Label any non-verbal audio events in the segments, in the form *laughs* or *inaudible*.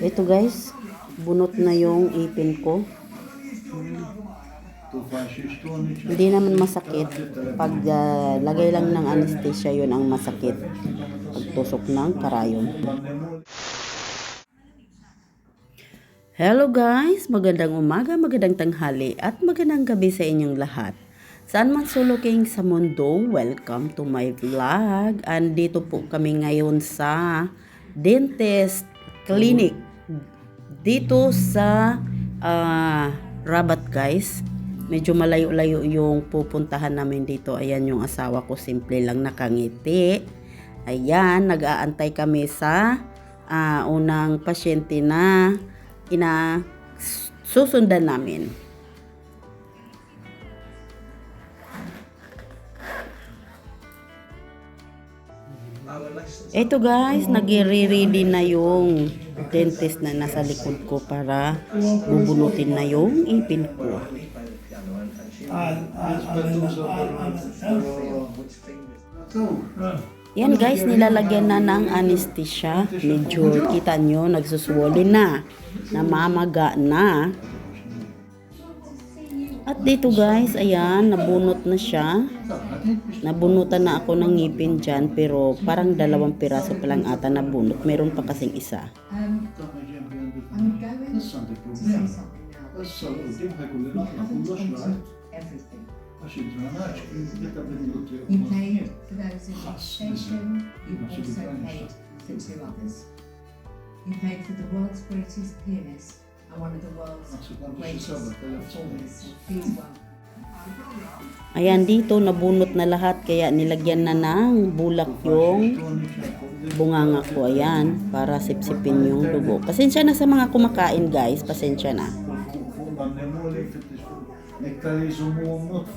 Ito guys, bunot na yung ipin ko. Hindi naman masakit. Pag ah, lagay lang ng anesthesia yun ang masakit. Pagtusok ng karayom. Hello guys! Magandang umaga, magandang tanghali at magandang gabi sa inyong lahat. Saan man suluking sa mundo, welcome to my vlog. Andito po kami ngayon sa dentist clinic dito sa ah, Rabat guys. Medyo malayo-layo yung pupuntahan namin dito. Ayan yung asawa ko, simple lang nakangiti. Ayan, nag-aantay kami sa ah, unang pasyente na ina susundan namin. Ito guys, nagre-ready na yung dentist na nasa likod ko para bubunutin na yung ipin ko. Yan guys, nilalagyan na ng anesthesia. Medyo kita nyo, nagsuswollen na. Namamaga na. At dito guys, ayan, nabunot na siya. Nabunutan na ako ng ngipin dyan, pero parang dalawang piraso pa lang ata nabunot. Meron pa kasing isa. You played for the world's greatest pianist, one of the world's greatest performers of fieldwork. Ayan, dito nabunot na lahat kaya nilagyan na ng bulak yung bunganga ko. Ayan, para sipsipin yung dugo. Pasensya na sa mga kumakain guys, pasensya na. Nektarı zumumunut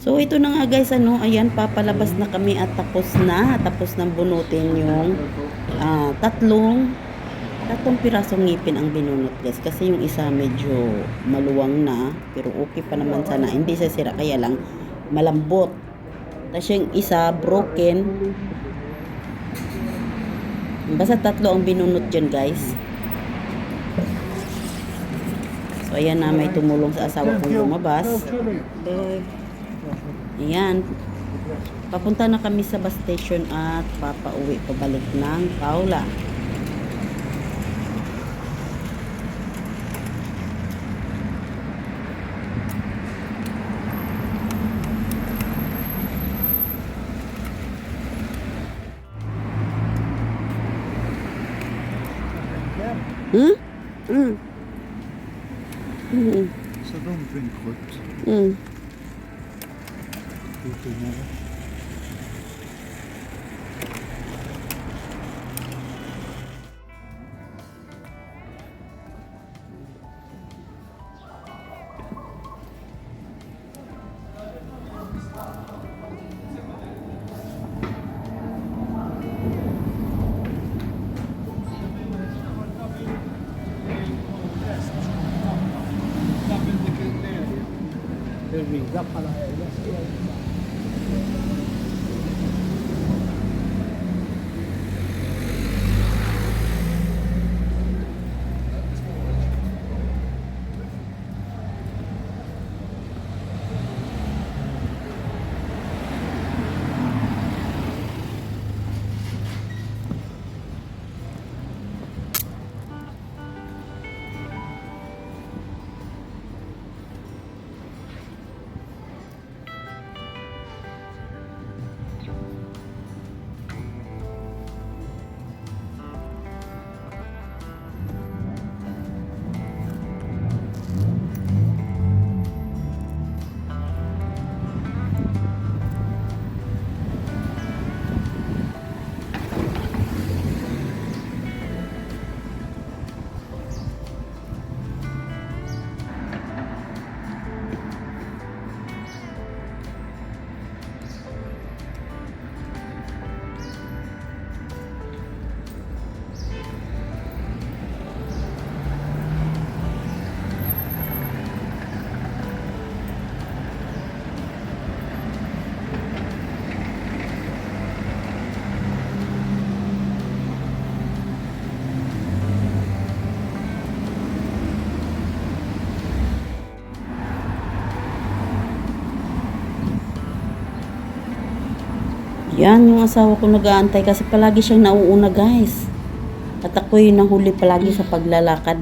So ito na nga guys, ano, ayan, papalabas na kami at tapos na. Tapos nang bunutin yung ah, tatlong tatlong pirasong ngipin ang binunot guys. Kasi yung isa medyo maluwang na, pero okay pa naman sana. Hindi sisira, kaya lang malambot. Tapos yung isa broken. Basta tatlo ang binunot dyan guys. So ayan na, may tumulong sa asawa kong lumabas. Ayan. Papunta na kami sa bus station at papauwi pabalik ng Paula. yapmadan. Yan yung asawa ko nag-aantay kasi palagi siyang nauuna guys. At ako'y nahuli palagi sa paglalakad.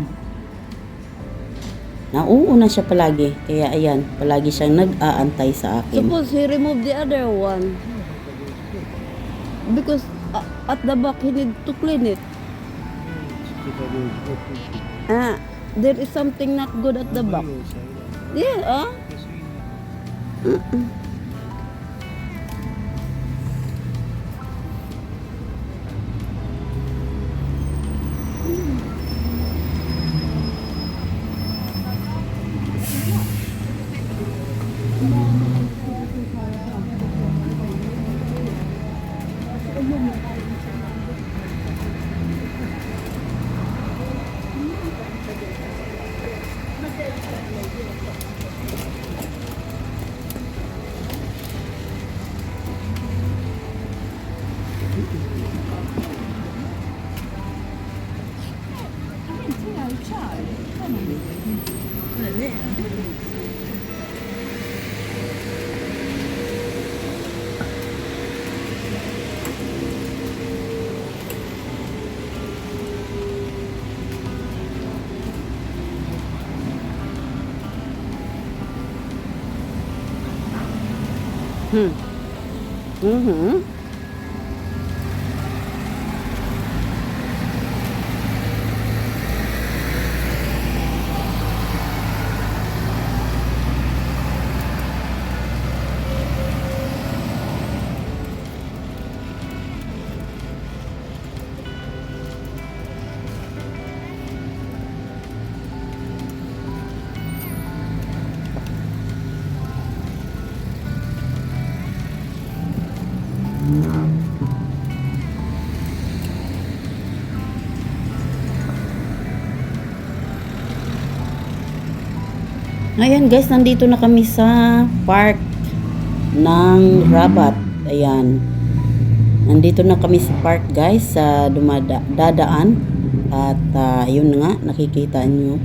Nauuna siya palagi. Kaya ayan, palagi siyang nag-aantay sa akin. Suppose he remove the other one. Because uh, at the back he need to clean it. Ah, there is something not good at the back. Yeah, ah. Hmm. Mhm. Guys, nandito na kami sa park ng Rabat. Ayan. Nandito na kami sa park guys, sa dumada dadaan. At ah, yun nga, nakikita nyo.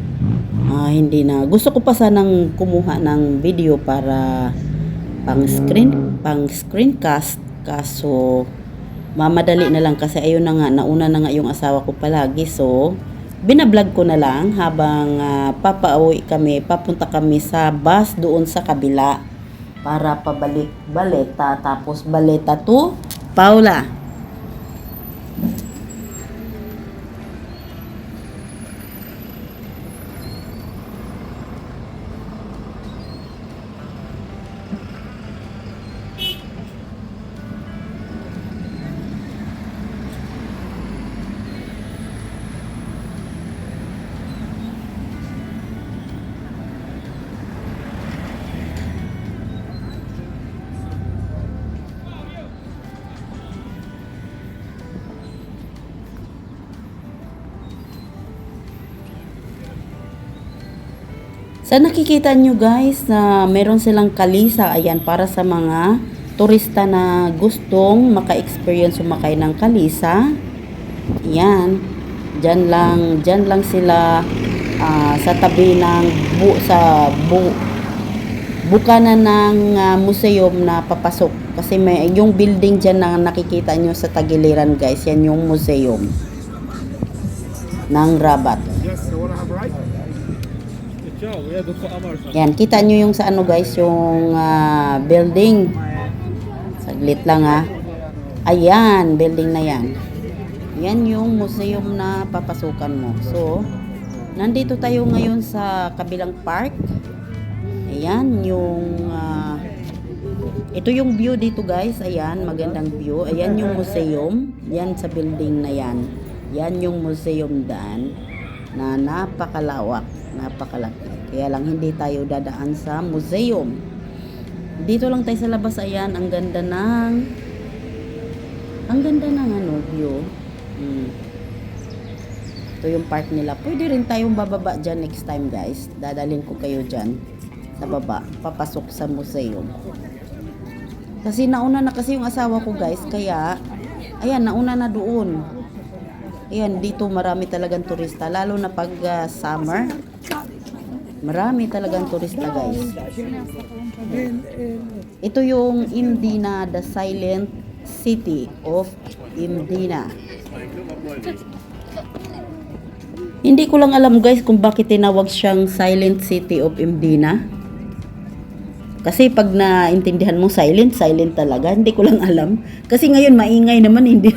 Ah, hindi na. Gusto ko pa sanang kumuha ng video para pang screen, pang screencast. Kaso, mamadali na lang kasi ayun na nga, nauna na nga yung asawa ko palagi. So, binablog ko na lang habang ah, papauwi kami, papunta kami sa bus doon sa kabila para pabalik baleta tapos baleta to Paula. Sa nakikita nyo guys na meron silang kalisa ayan para sa mga turista na gustong maka-experience sumakay ng kalisa. Yan. Diyan lang, diyan lang sila ah, sa tabi ng bu, sa bu, bukanan ng ah, museum na papasok. Kasi may yung building diyan na nakikita nyo sa tagiliran guys, yan yung museum ng Rabat. Yan, kita nyo yung sa ano guys, yung ah, building. Saglit lang ha. Ayan, building na yan. Yan yung museum na papasukan mo. So, nandito tayo ngayon sa kabilang park. Ayan, yung ah, ito yung view dito guys. Ayan, magandang view. Ayan yung museum. Yan sa building na yan. Yan yung museum daan na napakalawak, napakalaki. Kaya lang hindi tayo dadaan sa museum. Dito lang tayo sa labas. Ayan, ang ganda ng ang ganda ng ano, view. Hmm. Ito yung park nila. Pwede rin tayong bababa dyan next time guys. Dadalhin ko kayo dyan sa baba. Papasok sa museum. Kasi nauna na kasi yung asawa ko guys. Kaya, ayan, nauna na doon. Ayan, dito marami talagang turista. Lalo na pag ah, summer. Marami talagang turista guys. Ito yung MD na The Silent City of Imdina. Hindi ko lang alam guys kung bakit tinawag siyang Silent City of Imdina. Kasi pag naintindihan mo silent, silent talaga. Hindi ko lang alam. Kasi ngayon maingay naman, *laughs* hindi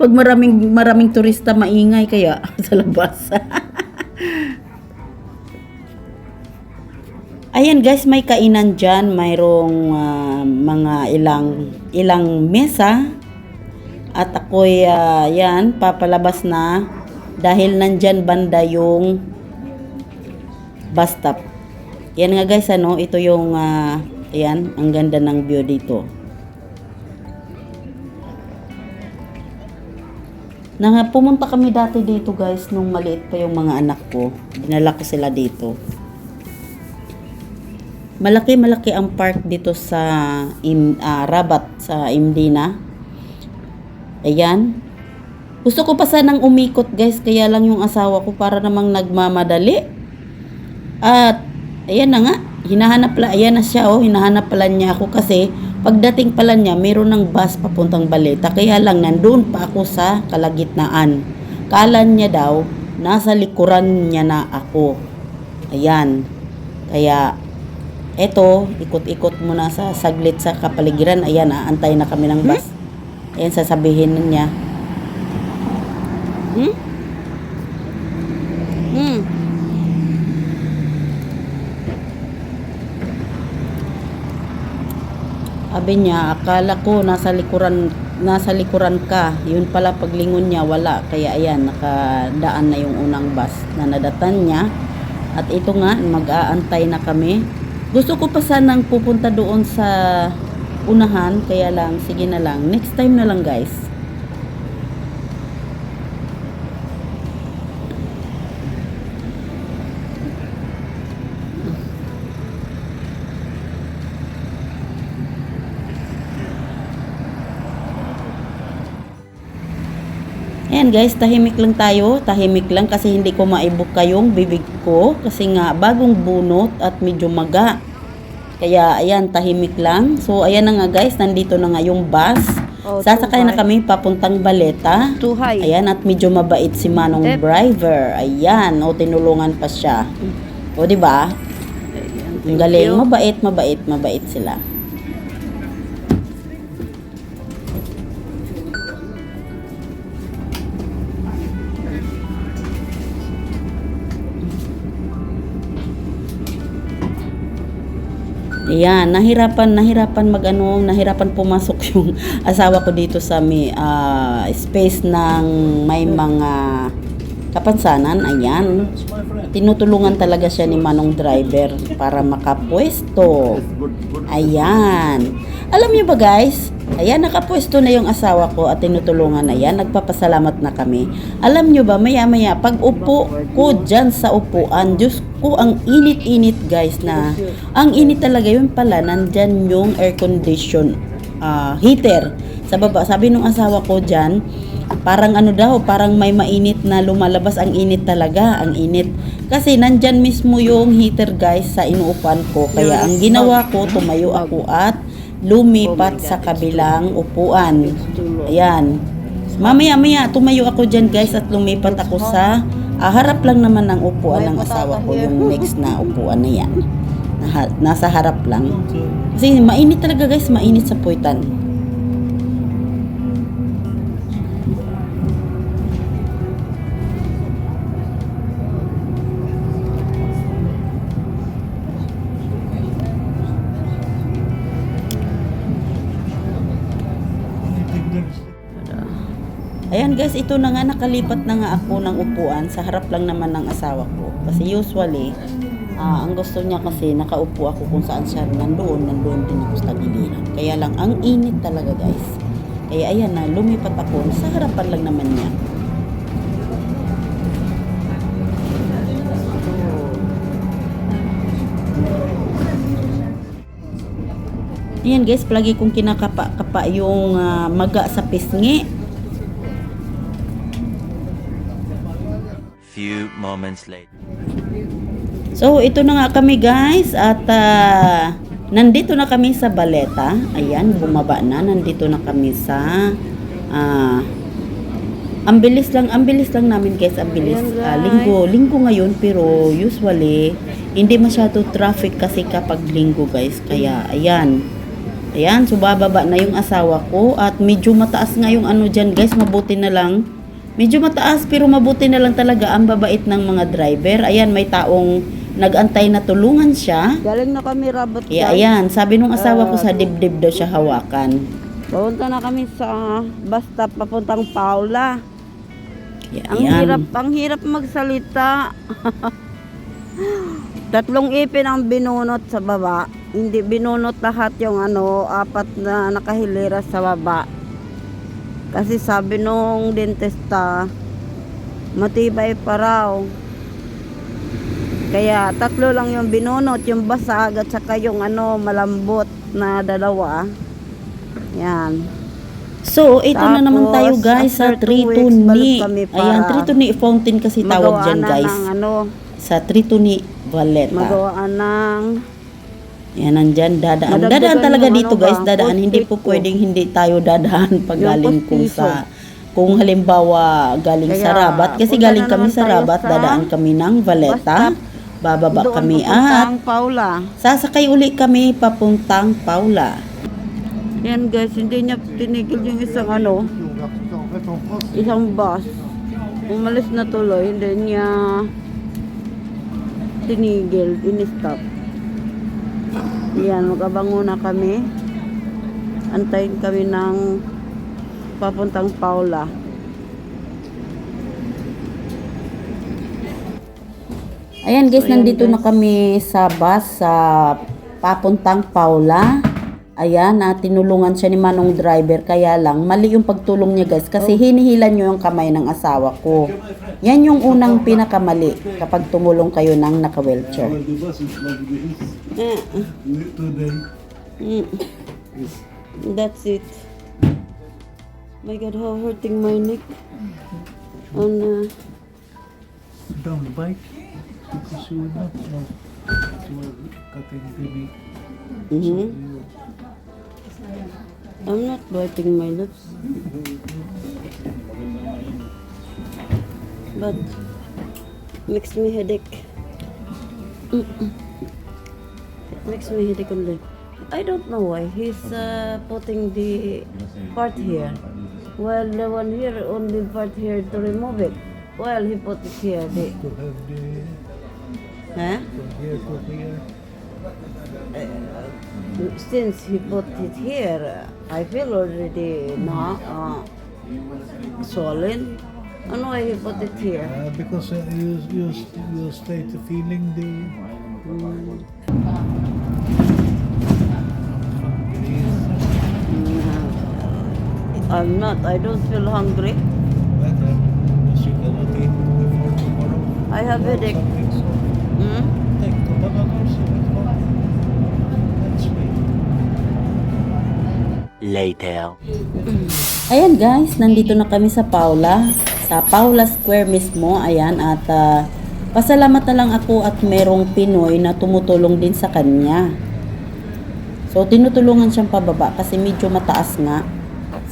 pag maraming maraming turista maingay kaya sa labas. *laughs* Ayan guys, may kainan dyan. Mayroong ah, mga ilang ilang mesa. At ako'y ah, yan, papalabas na dahil nandyan banda yung bus stop. Yan nga guys, ano, ito yung, ah, ayan, ang ganda ng view dito. Nang pumunta kami dati dito guys, nung maliit pa yung mga anak ko. Dinala ko sila dito. Malaki-malaki ang park dito sa Im, ah, Rabat, sa Imdina. Ayan. Gusto ko pa sanang umikot guys, kaya lang yung asawa ko para namang nagmamadali. At, ayan na nga, hinahanap pala, ayan na siya oh, hinahanap pala niya ako kasi pagdating pala niya, meron ng bus papuntang Baleta. Kaya lang, nandun pa ako sa kalagitnaan. Kala niya daw, nasa likuran niya na ako. Ayan. Kaya, eto, ikot-ikot muna sa saglit sa kapaligiran. Ayan, aantay na kami ng bus. Ayan, sasabihin niya. Hmm? Hmm. Sabi niya, akala ko nasa likuran nasa likuran ka. Yun pala paglingon niya wala. Kaya ayan, nakadaan na yung unang bus na nadatan niya. At ito nga, mag-aantay na kami. Gusto ko pa sanang pupunta doon sa unahan, kaya lang, sige na lang. Next time na lang guys. Ayan guys, tahimik lang tayo. Tahimik lang kasi hindi ko maibok kayong bibig ko. Kasi nga, bagong bunot at medyo maga. Kaya, ayan, tahimik lang. So, ayan na nga guys, nandito na nga yung bus. Oh, Sasakay na kami papuntang Baleta. Too high. Ayan, at medyo mabait si Manong Step. driver. Ayan, o tinulungan pa siya. O, di ba? Ang galing, you. mabait, mabait, mabait sila. Ayan, nahirapan, nahirapan mag-ano, nahirapan pumasok *laughs* yung asawa ko dito sa may ah, space ng may mga kapansanan. Ayan, tinutulungan talaga siya ni Manong driver para makapwesto. Ayan. Alam niyo ba guys? Ayan, nakapwesto na yung asawa ko at tinutulungan na yan. Nagpapasalamat na kami. Alam niyo ba, maya-maya, pag upo ko dyan sa upuan, Diyos ko, ang init-init guys na. Ang init talaga yun pala, nandyan yung air condition ah, heater. Sa baba, sabi nung asawa ko dyan, parang ano daw, parang may mainit na lumalabas. Ang init talaga, ang init. Kasi nandyan mismo yung heater guys sa inuupan ko. Kaya ang ginawa ko, tumayo ako at lumipat sa kabilang upuan. Ayan. Mamaya-maya, tumayo ako dyan guys at lumipat ako sa ah, harap lang naman ng upuan ng asawa ko, yung next na upuan na yan. Nasa harap lang. Kasi mainit talaga guys, mainit sa puwitan. Ayan guys, ito na nga nakalipat na nga ako ng upuan sa harap lang naman ng asawa ko. Kasi usually, ah, ang gusto niya kasi nakaupo ako kung saan siya nandoon, nandoon din ako sa giliran. Kaya lang, ang init talaga guys. Kaya ayan na, lumipat ako sa harapan lang naman niya. Ayan guys, palagi kong kinakapa-kapa yung ah, maga sa pisngi. Moments later. So, ito na nga kami guys at ah, Nandito na kami sa Baleta. Ayan, bumaba na. Nandito na kami sa ah ang bilis lang, ang bilis lang namin guys, ang bilis. Guys. linggo, linggo ngayon pero usually hindi masyado traffic kasi kapag linggo guys. Kaya ayan. Ayan, so bababa na yung asawa ko at medyo mataas nga yung ano dyan guys, mabuti na lang. Medyo mataas pero mabuti na lang talaga ang babait ng mga driver. Ayan, may taong nagantay na tulungan siya. Galing na kami rabot Kaya ayan, sabi nung asawa ko sa dibdib daw siya hawakan. Pupunta na kami sa stop papuntang Paula. Kaya Ang ayan. hirap, ang hirap magsalita. *laughs* Tatlong ipin ang binunot sa baba. Hindi binunot lahat yung ano, apat na nakahilera sa baba. Kasi sabi nung dentista, matibay pa raw. Kaya tatlo lang yung binunot, yung basag at saka yung ano, malambot na dalawa. Yan. So, ito na naman Tapos, tayo guys sa after two weeks, Tritoni. balik kami para Ayan, Tritoni Fountain kasi tawag dyan guys. ng ano, Sa Tritoni Valletta. magawaan ng Yan, nandyan, dadaan. Madagdagan Dadaan talaga yung dito ano guys, ba, dadaan. Hindi po pwedeng hindi tayo dadaan *laughs* pag Yung galing kung postiso. sa kung halimbawa galing sa Kaya, Rabat kasi punta galing na kami naman sa tayo Rabat sa dadaan kami ng Valletta bus bababa doon kami at papuntang Paula. sasakay uli kami papuntang Paula Yan guys, hindi niya tinigil yung isang ano, isang bus. Umalis na tuloy, hindi niya tinigil, in-stop. Yan, magabango na kami. Antayin kami ng papuntang Paula. Ayan guys, So, ayan, nandito na guys. kami sa bus sa papuntang Paula. Ayan, na tinulungan siya ni Manong driver. Kaya lang, mali yung pagtulong niya guys. Kasi hinihilan niyo yung kamay ng asawa ko. Yan yung unang pinakamali kapag tumulong kayo ng naka-wheelchair. Well, the bus is like this. Today, mm, that's it. My God, how hurting my neck. On, uh, down the bike because you will not know. You were cutting mhm. You- I'm not biting my lips. But makes me headache. Mm-mm. It makes me headache only. I don't know why he's uh, putting the part here. Well, the one here only part here to remove it. Well, he put it here. The, to have the huh? from here to here. Since he put it here, I feel already not uh, swollen. Ano why he put it here? Uh, because uh, you you you stay to feeling the Mm, I'm not. I don't feel hungry. better because you cannot eat before tomorrow. I have headache. So Hmm? take. Later. Ayan guys, nandito na kami sa Paula. Sa Paula Square mismo. Ayan, at ah, pasalamat na lang ako at merong Pinoy na tumutulong din sa kanya. So, tinutulungan siyang pababa kasi medyo mataas nga.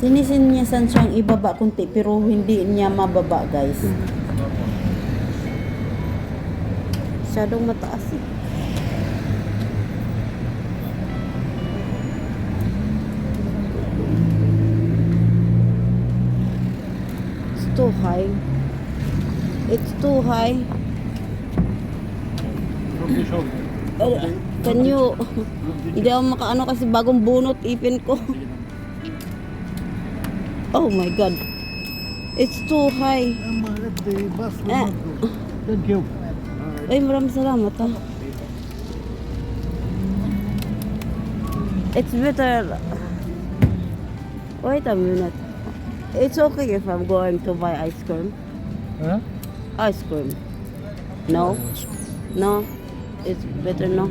Sinisinyasan siyang ibaba kunti pero hindi niya mababa guys. Masyadong mataas eh. It's too high. It's too high. Can you... Hindi ako makaano kasi bagong bunot ipin ko. Oh my God. It's too high. Eh. Thank you. Ay, maraming salamat ha. It's better. Wait a minute. It's okay if I'm going to buy ice cream. Huh? Ice cream. No? No? It's better no?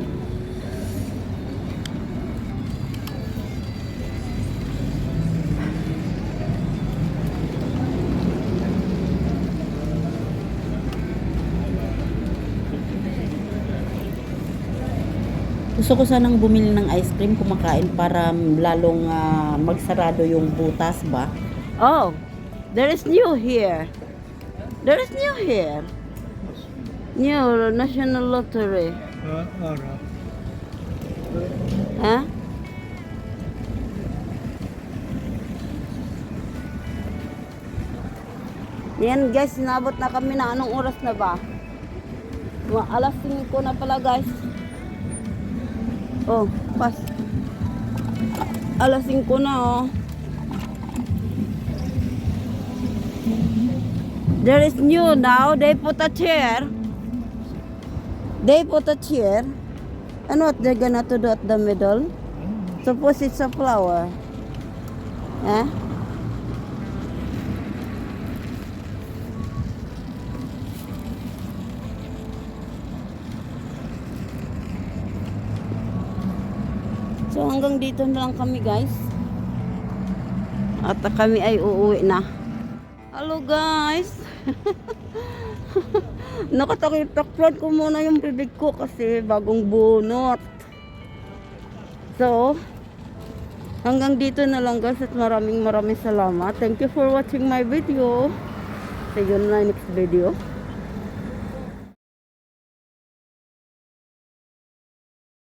Gusto ko sanang bumili ng ice cream kumakain para lalong ah, magsarado yung butas ba? Oh, there is new here. There is new here. New National Lottery. Ah, ara. Ha? Yan guys, sinabot na kami na anong oras na ba? Mga alas 5 na pala guys. Oh, pas. Alas 5 na oh. There is new now. They put a chair. They put a chair. And what they're gonna to do at the middle? Suppose it's a flower. Eh? So hanggang dito na lang kami guys. At kami ay uuwi na. Hello guys. *laughs* Nakatakip-takpan ko muna yung bibig ko kasi bagong bunot. So, hanggang dito na lang guys at maraming maraming salamat. Thank you for watching my video. See you in my next video.